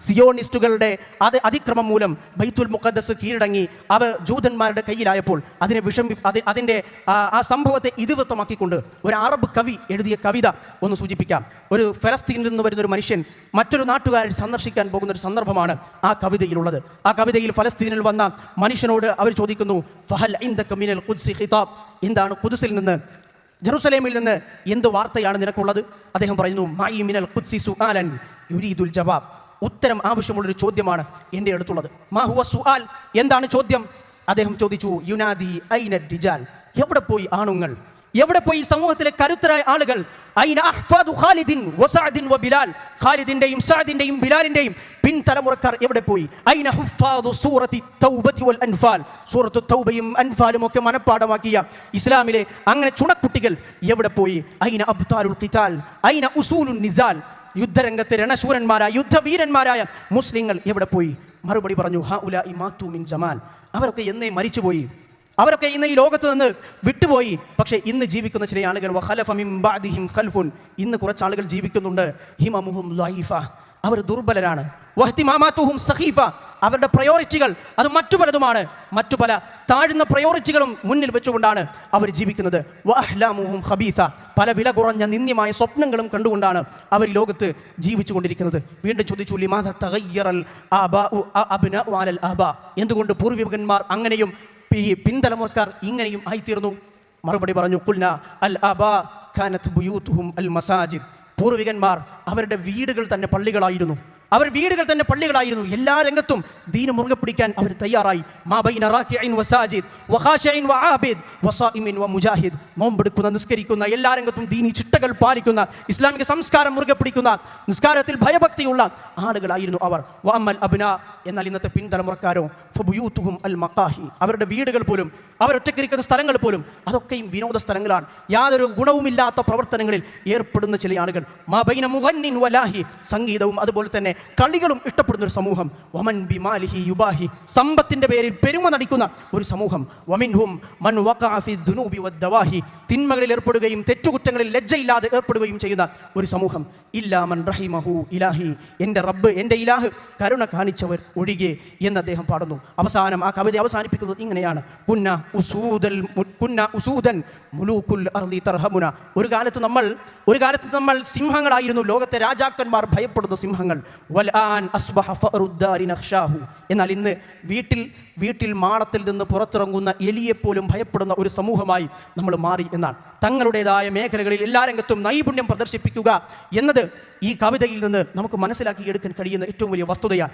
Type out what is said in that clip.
സിയോണിസ്റ്റുകളുടെ അത് അതിക്രമം മൂലം ബൈത്തുൽ മുഖദ്ദസ് കീഴടങ്ങി അവ ജൂതന്മാരുടെ കയ്യിലായപ്പോൾ അതിനെ വിഷം അതിന്റെ ആ സംഭവത്തെ ഇതിവൃത്തമാക്കിക്കൊണ്ട് ഒരു അറബ് കവി എഴുതിയ കവിത ഒന്ന് സൂചിപ്പിക്കാം. ഒരു ഫലസ്തീനിൽ നിന്ന് വരുന്ന ഒരു മനുഷ്യൻ മറ്റൊരു നാട്ടുകാരെ സന്ദർശിക്കാൻ പോകുന്ന ഒരു സന്ദർഭമാണ് ആ കവിതയിലുള്ളത്. ആ കവിതയിൽ ഫലസ്തീനിൽ വന്ന മനുഷ്യനോട് അവർ ചോദിക്കുന്നു ഫഹൽ മിനൽ ഖുദ്സി ഖിതാബ്? എന്താണ് ഖുദ്സിൽ നിന്ന് ജെറുസലേമിൽ നിന്ന് എന്ത് വാർത്തയാണ് നിനക്കുള്ളത്? അദ്ദേഹം പറയുന്നു മായി മിനൽ ഖുദ്സി സുഹാലൻ യുരീദുൽ ജവാബ്. ഉത്തരം ആവശ്യമുള്ളൊരു ചോദ്യമാണ് എന്റെ അടുത്തുള്ളത്. മാഹുവ സുആൽ? എന്താണ് ചോദ്യം? അദ്ദേഹം ചോദിച്ചു യുനാദി ഐന ഡിജാൽ എവിടെ പോയി ആണുങ്ങൾ? എവിടെ പോയി സമൂഹത്തിലെ കരുത്തരായ ആളുകൾ? ഖാലിദിൻ എവിടെ പോയി? ഐന ഹുഫാദു അൻഫാലും ഒക്കെ മനഃപ്പാടമാക്കിയ ഇസ്ലാമിലെ അങ്ങനെ ചുണക്കുട്ടികൾ എവിടെ പോയി? ഐന ഖിതാൽ? ഐന ഉസൂലുൻ നിസാൽ? യുദ്ധരംഗത്ത് രണശൂരന്മാരായ യുദ്ധവീരന്മാരായ മുസ്ലിങ്ങൾ എവിടെ പോയി? മറുപടി പറഞ്ഞു ഹ ഉല ഇമാത്തു മിൻ ജമാൽ. അവരൊക്കെ എന്നേ മരിച്ചുപോയി. അവരൊക്കെ ഇന്ന് ഈ ലോകത്ത് നിന്ന് വിട്ടുപോയി. പക്ഷേ ഇന്ന് ജീവിക്കുന്ന ചില ആളുകൾ ഖൽഫുൻ. ഇന്ന് കുറച്ച് ആളുകൾ ജീവിക്കുന്നുണ്ട്. ഹിമമുഹും ലൈഫ. അവർ ദുർബലരാണ്. വഹ്തിമാമാത്തുഹും സഖീഫ. അവരുടെ പ്രയോറിറ്റികൾ അത് മറ്റു പലതുമാണ് മറ്റു പല താഴ്ന്ന പ്രയോറിറ്റികളും മുന്നിൽ വെച്ചുകൊണ്ടാണ് അവർ ജീവിക്കുന്നത്. വഹ്ലാമുഹും ഹബീസ പല വില കുറഞ്ഞ നിന്ദ്യമായ സ്വപ്നങ്ങളും കണ്ടുകൊണ്ടാണ് അവർ ലോകത്ത് ജീവിച്ചു കൊണ്ടിരിക്കുന്നത് വീണ്ടും ചോദിച്ചു എന്തുകൊണ്ട് പൂർവികന്മാർ അങ്ങനെയും പിൻതലമുറക്കാർ ഇങ്ങനെയും ആയിത്തീർന്നു? മറുപടി പറഞ്ഞു കുൽന അൽ അബാ ഖാനത്ത് ബുയൂത്തുഹും അൽ മസാജിദ്. പൂർവികന്മാർ അവരുടെ വീടുകൾ തന്നെ പള്ളികളായിരുന്നു. അവർ വീടുകൾ തന്നെ പള്ളികളായിരുന്നു. എല്ലാ രംഗത്തും ദീന മുറുകെ പിടിക്കാൻ അവർ തയ്യാറായി. നോമ്പെടുക്കുന്ന നിസ്കരിക്കുന്ന എല്ലാ രംഗത്തും ദീനി ചിട്ടകൾ പാലിക്കുന്ന ഇസ്ലാമിക സംസ്കാരം മുറുകെ പിടിക്കുന്ന നിസ്കാരത്തിൽ ഭയഭക്തിയുള്ള ആളുകളായിരുന്നു അവർ. വാമൽ അബ്ന എന്നാൽ ഇന്നത്തെ പിൻതലമുറക്കാരോ ഫബുയൂത്തുഹും അൽ മക്കാഹി അവരുടെ വീടുകൾ പോലും അവരൊറ്റക്കിരിക്കുന്ന സ്ഥലങ്ങൾ പോലും അതൊക്കെയും വിനോദ സ്ഥലങ്ങളാണ്. യാതൊരു ഗുണവുമില്ലാത്ത പ്രവർത്തനങ്ങളിൽ ഏർപ്പെടുന്ന ചില ആളുകൾ. മാ ബൈന മുഗന്നിൻ വലാഹി സംഗീതവും അതുപോലെ തന്നെ കളികളും ഇഷ്ടപ്പെടുന്ന ഒരു സമൂഹം. വമൻ ബിമാലിഹി യുബാഹി. സമ്പത്തിന്റെ പേരിൽ പെരുമ നടിക്കുന്ന ഒരു സമൂഹം. വമിൻ ഹും മൻ വഖഅ ഫി ദുനൂബി വദ്ദവാഹി. തിന്മകളിൽ ഏർപ്പെടുകയും തെറ്റുകുറ്റങ്ങളിൽ ലജ്ജയില്ലാതെ ഏർപ്പെടുകയും ചെയ്യുന്ന ഒരു സമൂഹം. ഇല്ലാ മൻ റഹിമഹു ഇലാഹി. എന്റെ റബ്ബ് എന്റെ ഇലാഹ് കരുണ കാണിച്ചവർ ഒഴികെ എന്ന് അദ്ദേഹം പാടുന്നു. അവസാനം ആ കവിത അവസാനിപ്പിക്കുന്നത് ഇങ്ങനെയാണ്. കുന്ന ഉസൂദൽ കുന്ന ഉസൂദൻ മുലൂക്കുൽ അർദി തർഹമുന. ഒരു കാലത്ത് നമ്മൾ ഒരു കാലത്ത് നമ്മൾ സിംഹങ്ങളായിരുന്നു. ലോകത്തെ രാജാക്കന്മാർ ഭയപ്പെടുന്ന സിംഹങ്ങൾ. എന്നാൽ ഇന്ന് വീട്ടിൽ വീട്ടിൽ മാളത്തിൽ നിന്ന് പുറത്തിറങ്ങുന്ന എലിയെപ്പോലും ഭയപ്പെടുന്ന ഒരു സമൂഹമായി നമ്മൾ മാറി എന്നാണ്. തങ്ങളുടേതായ മേഖലകളിൽ എല്ലാ രംഗത്തും നൈപുണ്യം പ്രദർശിപ്പിക്കുക എന്നത് ഈ കവിതയിൽ നിന്ന് നമുക്ക് മനസ്സിലാക്കിയെടുക്കാൻ കഴിയുന്ന ഏറ്റവും വലിയ വസ്തുതയാണ്.